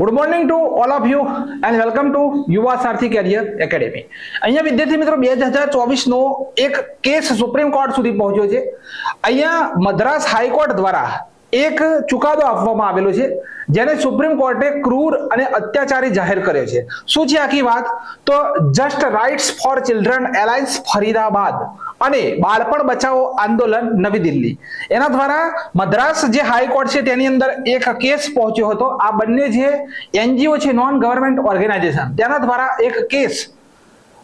Good morning to all of you and welcome to Yuva Sarthi career academy અહીંયા વિદ્યાર્થી મિત્રો બે હજાર ચોવીસનો એક કેસ સુપ્રીમ કોર્ટ સુધી પહોંચ્યો છે. અહીંયા મદ્રાસ હાઈકોર્ટ દ્વારા એક ચુકાદો આપવામાં આવેલો છે, જેને સુપ્રીમ કોર્ટે ક્રૂર અને અત્યાચારી જાહેર કર્યો છે. શું છે આખી વાત? તો Just Rights for Children Alliance Faridabad અને બાળપણ બચાવો આંદોલન નવી દિલ્હી. એના દ્વારા મદ્રાસ જે હાઈકોર્ટ છે તેની અંદર એક કેસ પહોંચ્યો હતો. આ બંને જે એનજીઓ છે નોન ગવર્મેન્ટ ઓર્ગેનાઇઝેશન તેના દ્વારા એક કેસ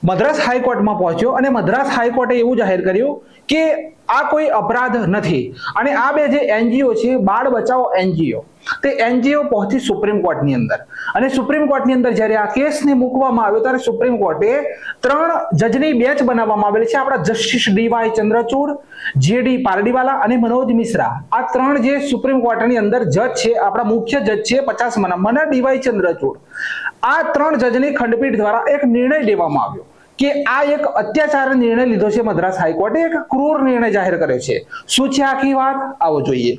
મદ્રાસ હાઈકોર્ટમાં પહોંચ્યો અને મદ્રાસ હાઈકોર્ટે એવું જાહેર કર્યું કે આ કોઈ અપરાધ નથી. અને આ બે જે એનજીઓ છે, બાળ બચાવો એનજીઓ, તે એનજીઓ પહોંચી સુપ્રીમ કોર્ટની અંદર. અને સુપ્રીમ કોર્ટની અંદર જ્યારે આ કેસને મૂકવામાં આવ્યો, ત્યારે સુપ્રીમ કોર્ટે ત્રણ જજની બેચ બનાવવામાં આવેલી છે. આપણા justice DY Chandrachud JD Pardiwala અને મનોજ મિશ્રા. આ ત્રણ જે સુપ્રીમ કોર્ટની અંદર જજ છે, આપણા મુખ્ય જજ છે, પચાસ નંબરના ડીવાય ચંદ્રચૂડ. આ ત્રણ જજની ખંડપીઠ દ્વારા એક નિર્ણય લેવામાં આવ્યો. કે આ એક અત્યાચાર નિર્ણય લીધો છે મદ્રાસ હાઈકોર્ટે, એક ક્રૂર નિર્ણય જાહેર કર્યો છે. શું છે આખી વાત? આવો જોઈએ.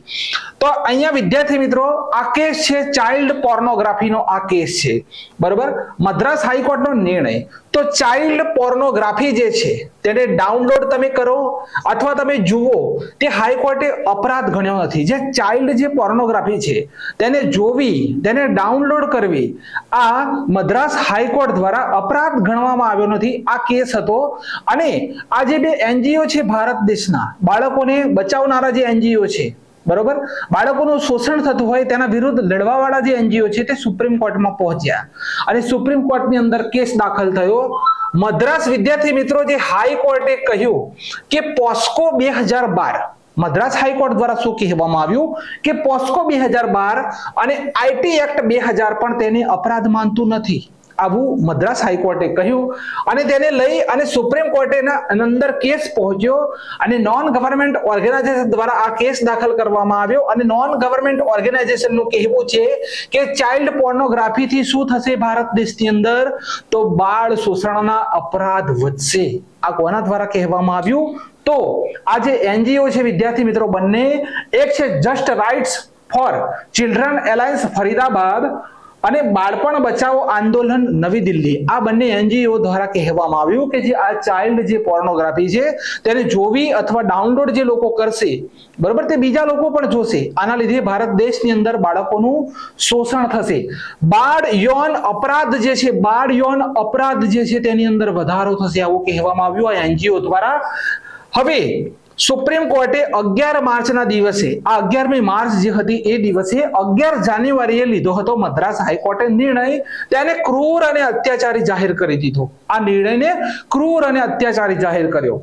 તો અહીંયા વિદ્યાર્થી મિત્રો, આ કેસ છે ચાઇલ્ડ પોર્નોગ્રાફીનો આ કેસ છે. બરોબર? મદ્રાસ હાઈકોર્ટનો નિર્ણય. તો ચાઇલ્ડ પોર્નોગ્રાફી જે છે તેને ડાઉનલોડ તમે કરો અથવા તમે જુઓ તે હાઈકોર્ટે અપરાધ ગણ્યો નથી. જે ચાઇલ્ડ જે પોર્નોગ્રાફી છે, તેને જોવી, તેને ડાઉનલોડ કરવી, આ મદ્રાસ હાઈકોર્ટ દ્વારા અપરાધ ગણવામાં આવ્યો નથી. આ કેસ હતો અને આ જે બે એનજીઓ છે ભારત દેશના, બાળકોને બચાવનારા જે એનજીઓ છે, બરોબર? બાળકોનું શોષણ થતું હોય તેના વિરુદ્ધ લડવાવાળા જે એનજીઓ છે તે સુપ્રીમ કોર્ટમાં પહોંચ્યા. અને સુપ્રીમ કોર્ટની અંદર કેસ દાખલ થયો. મદ્રાસ વિદ્યાર્થી મિત્રો જે હાઈકોર્ટે કહ્યું કે પોસ્કો બે હજાર બાર, મદ્રાસ હાઈકોર્ટ દ્વારા શું કહેવામાં આવ્યું કે પોસ્કો બે હજાર બાર અને આઈટી એક્ટ બે હજાર પણ તેને અપરાધ માનતું નથી. આવું મદ્રાસ હાઈકોર્ટે કહ્યું અને તેને લઈ અને સુપ્રીમ કોર્ટેના અંદર કેસ પહોંચ્યો અને નોન ગવર્મેન્ટ ઓર્ગેનાઇઝેશન દ્વારા આ કેસ દાખલ કરવામાં આવ્યો અને નોન ગવર્મેન્ટ ઓર્ગેનાઇઝેશનનું કહેવું છે કે ચાઇલ્ડ પોર્નોગ્રાફીથી શું થશે ભારત દેશની અંદર? તો બાળ શોષણના અપરાધ વધશે. આ કોના દ્વારા કહેવામાં આવ્યું? તો આ જે એનજીઓ છે, વિદ્યાર્થી મિત્રો, બંને, એક છે Just Rights for Children Alliance Faridabad અને બાળપણ બચાવો આંદોલન નવી દિલ્હી. આ બંને એનજીઓ દ્વારા કહેવામાં આવ્યું કે જે આ ચાઇલ્ડ જે પોર્નોગ્રાફી છે, તેને જોવી અથવા ડાઉનલોડ જે લોકો કરશે, બરોબર, તે બીજા લોકો પણ જોશે. આના લીધે ભારત દેશની અંદર બાળકોનું શોષણ થશે. બાળ યૌન અપરાધ જે છે, બાળ યૌન અપરાધ જે છે, તેની અંદર વધારો થશે, આવું કહેવામાં આવ્યું આ એનજીઓ દ્વારા. હવે સુપ્રીમ કોર્ટે અગિયાર માર્ચના દિવસે, આ અગિયારમી માર્ચ જે હતી એ દિવસે અગિયાર જાન્યુઆરીએ લીધો હતો મદ્રાસ હાઈકોર્ટે નિર્ણય. તેને ક્રૂર અને અત્યાચારી જાહેર કરી દીધો. આ નિર્ણયને ક્રૂર અને અત્યાચારી જાહેર કર્યો.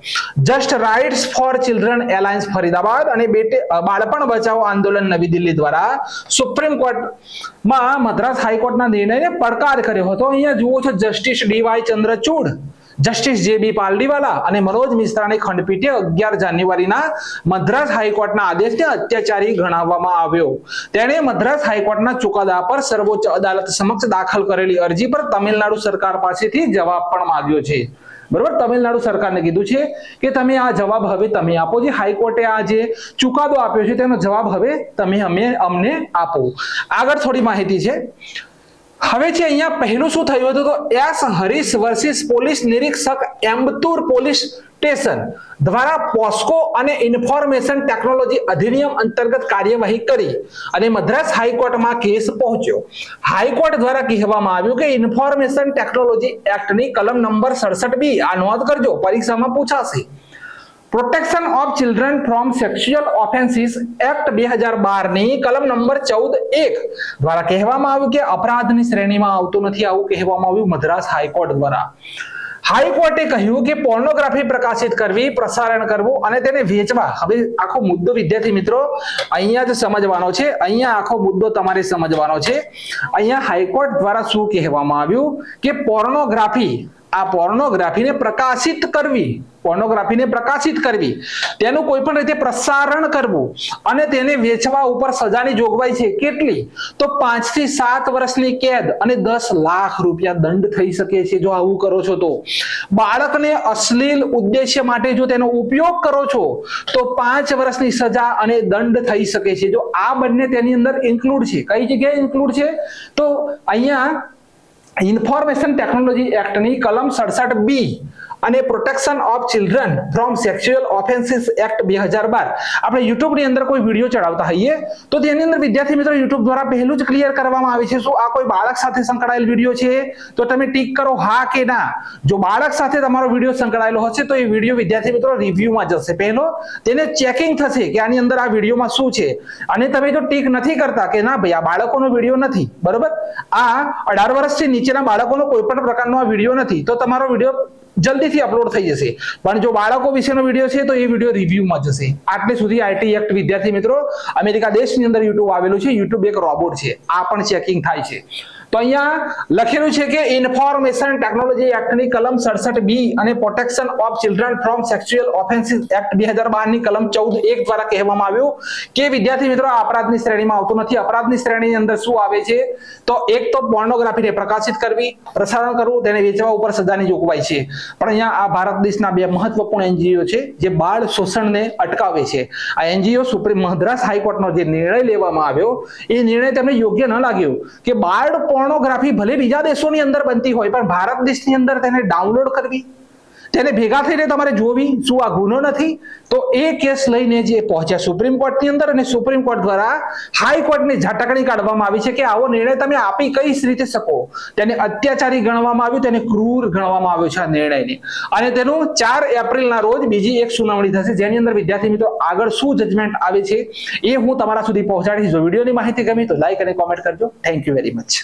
Just Rights for Children Alliance Faridabad અને બેટે બાળપણ બચાવો આંદોલન નવી દિલ્હી દ્વારા સુપ્રીમ કોર્ટમાં મદ્રાસ હાઈકોર્ટના નિર્ણયને પડકાર કર્યો હતો. અહીંયા જુઓ છો જસ્ટિસ ડીવાય ચંદ્રચૂડ. જસ્ટિસ જે બી પાલડીવાલા અને મનોજ મિશ્રાની ખંડપીઠે અગિયાર જાન્યુઆરીના મદ્રાસ હાઈકોર્ટના આદેશને અત્યાચારી ગણાવવામાં આવ્યો. તેણે મદ્રાસ હાઈકોર્ટના ચુકાદા પર સર્વોચ્ચ અદાલત સમક્ષ દાખલ કરેલી અરજી પર તમિલનાડુ સરકાર પાસેથી જવાબ પણ માંગ્યો છે. બરોબર? તમિલનાડુ સરકારને કીધું છે કે તમે આ જવાબ હવે તમે આપો. જે હાઈકોર્ટે આ જે ચુકાદો આપ્યો છે તેનો જવાબ હવે તમે અમે અમને આપો. આગળ થોડી માહિતી છે. હવે છે અહીંયા પહેલું શું થયું હતું તો એસ હરીશ વર્સિસ પોલીસ નિરીક્ષક એમ્બતુર પોલીસ સ્ટેશન દ્વારા પોસ્કો અને ઇન્ફોર્મેશન ટેકનોલોજી અધિનિયમ અંતર્ગત કાર્યવાહી કરી અને મદ્રાસ હાઈકોર્ટમાં કેસ પહોંચ્યો. હાઈકોર્ટ દ્વારા કહેવામાં આવ્યું કે ઇન્ફોર્મેશન ટેકનોલોજી એક્ટની કલમ નંબર સડસઠ બી આ નોંધ કરજો, પરીક્ષામાં પૂછાશે. Protection of Children from Sexual Offences Act બે હજાર બારની કલમ નંબર ચૌદ એક દ્વારા કહેવામાં આવ્યું કે અપરાધની શ્રેણીમાં આવતું નથી. આવું કહેવામાં આવ્યું મદ્રાસ હાઈકોર્ટ દ્વારા. હાઈકોર્ટે કહ્યું કે પોર્નોગ્રાફી પ્રકાશિત કરવી, પ્રસારણ કરવું અને તેને વેચવા. હવે આખો મુદ્દો વિદ્યાર્થી મિત્રો અહીંયા જ સમજવાનો છે. અહીંયા આખો મુદ્દો તમારે સમજવાનો છે. અહીંયા હાઈકોર્ટ દ્વારા શું કહેવામાં આવ્યું કે પોર્નોગ્રાફી આ પોર્નોગ્રાફીને પ્રકાશિત કરવી પોર્નોગ્રાફીને પ્રકાશિત કરવી. તેનું કોઈ પણ રીતે પ્રસારણ કરવું અને તેને વેચવા ઉપર સજાની જોગવાઈ છે કેટલી? તો પાંચથી સાત વર્ષની કેદ અને દસ લાખ રૂપિયા દંડ થઈ શકે છે, જો આવું કરો છો તો. બાળકને અશ્લીલ ઉદ્દેશ્ય માટે જો તેનો ઉપયોગ કરો છો, તો પાંચ વર્ષની સજા અને દંડ થઈ શકે છે. જો આ બંને તેની અંદર ઇન્ક્લુડ છે. કઈ જગ્યાએ ઇન્ક્લુડ છે? તો અહીંયા ઇન્ફોર્મેશન ટેકનોલોજી એક્ટની કલમ સડસઠ બી અને Protection of Children from Sexual Offences Act બે હજાર બાર. આપણે યુટ્યુબની અંદર કોઈ વીડિયો ચડાવતા હોઈએ, તો તેની અંદર વિદ્યાર્થી મિત્રો યુટ્યુબ દ્વારા પહેલું જ ક્લિયર કરવામાં આવે છે. શું આ કોઈ બાળક સાથે સંકળાયેલ વીડિયો છે? તો તમે ટીક કરો હા કે ના. જો બાળક સાથે તમારો વીડિયો સંકળાયેલો હશે, તો એ વીડિયો વિદ્યાર્થી મિત્રો રિવ્યુમાં જશે. પહેલો, તેને ચેકિંગ થશે કે આની અંદર આ વિડીયોમાં શું છે. અને તમે જો ટીક નથી કરતા કે ના ભાઈ, આ બાળકોનો વીડિયો નથી, બરોબર? આ અઢાર વર્ષથી નીચેના બાળકોનો કોઈ પણ પ્રકારનો આ વીડિયો નથી, તો તમારો વીડિયો જલ્દીથી અપલોડ થઈ જશે. પણ જો બાળકો વિશેનો વીડિયો છે, તો એ વીડિયો રિવ્યુમાં જશે. આટલે સુધી આઈટી એક્ટ વિદ્યાર્થી મિત્રો, અમેરિકા દેશની અંદર યુટ્યુબ આવેલું છે. યુટ્યુબ એક રોબોટ છે. આ પણ ચેકિંગ થાય છે. તો અહીંયા લખેલું છે કે ઇન્ફોર્મેશન ટેકનોલોજી એક્ટની કલમ સડસઠ બી અને Protection of Children from Sexual Offences Act બે હજાર બારની કલમ ચૌદ એક દ્વારા કહેવામાં આવ્યું કે વિદ્યાર્થી મિત્રો અપરાધની શ્રેણીમાં આવતું નથી. અપરાધની શ્રેણીની અંદર શું આવે છે? તો એક તો પોર્નોગ્રાફીને પ્રકાશિત કરવી, પ્રસારણ કરવું, તેને વેચવા ઉપર સજાની જોગવાઈ છે. પણ અહીંયા આ ભારત દેશના બે મહત્વપૂર્ણ એનજીઓ છે, જે બાળ શોષણને અટકાવે છે. આ એનજીઓ સુપ્રીમ મદ્રાસ હાઈકોર્ટનો જે નિર્ણય લેવામાં આવ્યો, એ નિર્ણય તેમને યોગ્ય ન લાગ્યો કે બાળ પોર્નોગ્રાફી ભલે બીજા દેશોની અંદર બનતી હોય, પણ ભારત દેશની અંદર તેને ડાઉનલોડ કરવી, તેને ભેગા થઈને તમારે જોવી, શું આ ગુનો નથી, તો એ કેસ લઈને જે પહોંચ્યા સુપ્રીમ કોર્ટની અંદર અને સુપ્રીમ કોર્ટ દ્વારા હાઈકોર્ટની ઝાટકણી કાઢવામાં આવી છે કે આવો નિર્ણય તમે આપી કઈ રીતે શકો. તેને અત્યાચારી ગણવામાં આવ્યું, તેને ક્રૂર ગણવામાં આવ્યું છે આ નિર્ણયને. અને તેનું ચાર એપ્રિલના રોજ બીજી એક સુનાવણી થશે, જેની અંદર વિદ્યાર્થી મિત્રો આગળ શું જજમેન્ટ આવે છે એ હું તમારા સુધી પહોંચાડીશ. જો વિડીયોની માહિતી ગમી તો લાઈક અને કોમેન્ટ કરજો. Thank you very much